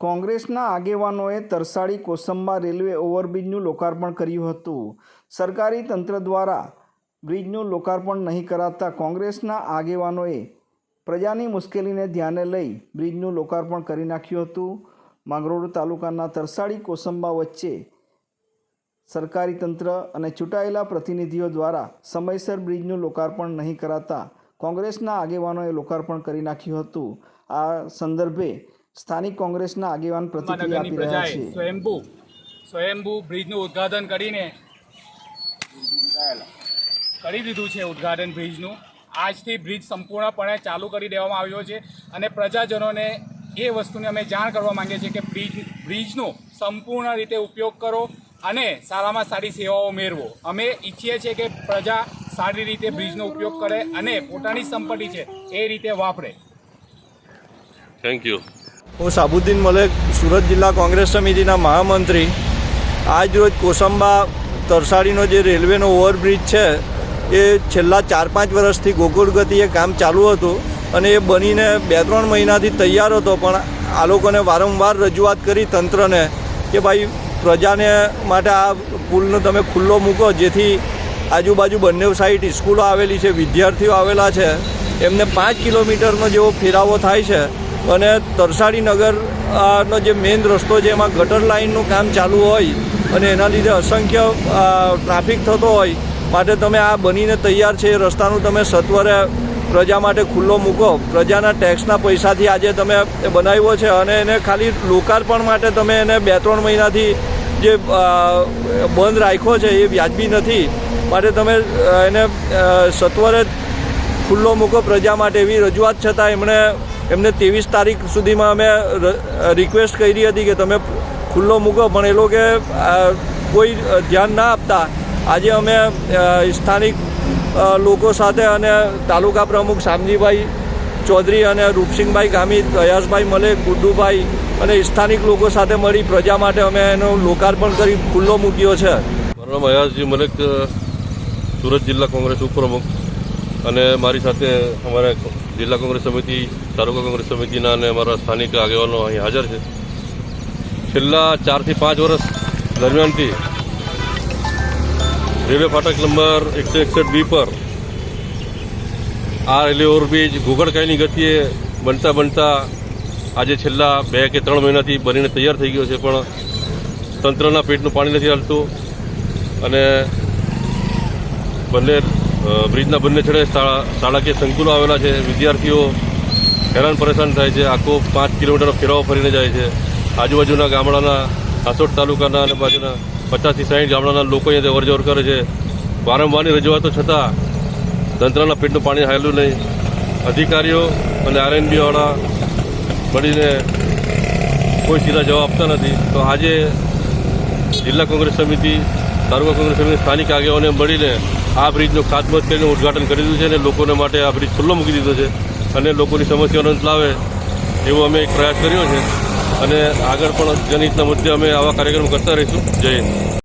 કોંગ્રેસના આગેવાનોએ તરસાડી કોસંબા રેલવે ઓવરબ્રિજનું લોકાર્પણ કર્યું હતું. સરકારી તંત્ર દ્વારા બ્રિજનું લોકાર્પણ નહીં કરાતા કોંગ્રેસના આગેવાનોએ પ્રજાની મુશ્કેલીને ધ્યાને લઈ બ્રિજનું લોકાર્પણ કરી નાખ્યું હતું. માંગરોળ તાલુકાના તરસાડી કોસંબા વચ્ચે સરકારી તંત્ર અને ચૂંટાયેલા પ્રતિનિધિઓ દ્વારા સમયસર બ્રિજનું લોકાર્પણ નહીં કરાતા કોંગ્રેસના આગેવાનોએ લોકાર્પણ કરી નાખ્યું હતું. આ સંદર્ભે સ્થાનિક કોંગ્રેસના આગેવાન પ્રતિક્રિયા આપી રહ્યા પ્રજાએ છે. સ્વયંભૂ સ્વયંભૂ બ્રિજનું ઉદ્ઘાટન કરીને કરી દીધું છે ઉદ્ઘાટન બ્રિજનું. આજથી બ્રિજ સંપૂર્ણપણે ચાલુ કરી દેવામાં આવ્યો છે અને પ્રજાજનોને એ વસ્તુની અમે જાણ કરવા માંગીએ છીએ કે બ્રિજ બ્રિજનો સંપૂર્ણ રીતે ઉપયોગ કરો અને સારામાં સારી સેવાઓ મેળવો. અમે ઈચ્છીએ છીએ કે પ્રજા સારી રીતે બ્રિજનો ઉપયોગ કરે અને પોતાની સંપત્તિ છે એ રીતે વાપરે. થેન્ક યુ હું સાબુદ્દીન મલેક, સુરત જિલ્લા કોંગ્રેસ સમિતિના મહામંત્રી. આજ રોજ કોસંબા તરસાડીનો જે રેલવેનો ઓવરબ્રિજ છે, એ છેલ્લા ચાર પાંચ વર્ષથી ગોકુળ ગતિએ કામ ચાલુ હતું અને એ બનીને બે ત્રણ મહિનાથી તૈયાર હતો, પણ આ લોકોને વારંવાર રજૂઆત કરી તંત્રને કે ભાઈ, પ્રજાને માટે આ પુલનો તમે ખુલ્લો મૂકો, જેથી આજુબાજુ બંને સાઈડ સ્કૂલો આવેલી છે, વિદ્યાર્થીઓ આવેલા છે. એમને પાંચ કિલોમીટરનો જેવો ફેરાવો થાય છે. અને તરસાડી નગર નો જે મેઇન રસ્તો છે, એમાં ગટર લાઇનનું કામ ચાલુ હોય અને એના લીધે અસંખ્ય ટ્રાફિક થતો હોય, માટે તમે આ બનીને તૈયાર છે એ રસ્તાનું તમે સત્વરે પ્રજા માટે ખુલ્લો મૂકો. પ્રજાના ટેક્સના પૈસાથી આજે તમે બનાવ્યો છે અને એને ખાલી લોકાર્પણ માટે તમે એને બે ત્રણ મહિનાથી જે બંધ રાખ્યો છે એ વ્યાજબી નથી. માટે તમે એને સત્વરે ખુલ્લો મૂકો પ્રજા માટે એવી રજૂઆત છતાં એમણે એમને ત્રેવીસ તારીખ સુધીમાં અમે રિક્વેસ્ટ કરી હતી કે તમે ખુલ્લો મૂકો, પણ એ લોકો કોઈ ધ્યાન ના આપતા. આજે અમે સ્થાનિક લોકો સાથે અને તાલુકા પ્રમુખ શામજીભાઈ ચૌધરી અને રૂપસિંહભાઈ ગામિત અયાસભાઈ મલે, ગુડ્ડુભાઈ અને સ્થાનિક લોકો સાથે મળી પ્રજા માટે અમે એનો લોકાર્પણ કરી ખુલ્લો મૂક્યો છે. મારું મલિક સુરત જિલ્લા કોંગ્રેસ ઉપપ્રમુખ. અને મારી સાથે અમારા જિલ્લા કોંગ્રેસ સમિતિ તાલુકા કોંગ્રેસ સમિતિના અને અમારા સ્થાનિક આગેવાનો અહીં હાજર છે. છેલ્લા ચારથી પાંચ વર્ષ દરમિયાનથી રેલવે ફાટક નંબર એકસો એકસઠ બી પર આ રેલવે ઓવરબ્રિજ ઘોઘડકાઈની ગતિએ બનતા બનતા આજે છેલ્લા બે કે ત્રણ મહિનાથી બનીને તૈયાર થઈ ગયો છે, પણ તંત્રના પેટનું પાણી નથી હાલતું અને બંને બ્રિજના બંને છેડે શાળા શાળાકીય સંકુલો આવેલા છે. વિદ્યાર્થીઓ હેરાન પરેશાન થાય છે. આખો પાંચ કિલોમીટરનો ફેરાવો ફરીને જાય છે. આજુબાજુના ગામડાના, હાસોટ તાલુકાના અને બાજુના પચાસથી સાઠ ગામડાના લોકો અહીંયા અવરજવર કરે છે. વારંવારની રજૂઆતો છતાં તંત્રના પેટનું પાણી હાલ્યું નહીં. અધિકારીઓ અને આરએનબીવાળા મળીને કોઈ સીધા જવાબ આપતા નથી. તો આજે જિલ્લા કોંગ્રેસ સમિતિ, તાલુકા કોંગ્રેસ સમિતિ સ્થાનિક આગેવાને મળીને આ બ્રિજનું ખાતમુહૂર્ત કરીને ઉદઘાટન કરી દીધું છે અને લોકોને માટે આ બ્રિજ ખુલ્લો મૂકી દીધો છે. અને લોકોની સમસ્યાનો અંત લાવે એવો અમે એક પ્રયાસ કર્યો છે. અને આગળ પણ જનહિતના મુદ્દે અમે આવા કાર્યક્રમ કરતા રહીશું. જય હિન્દ.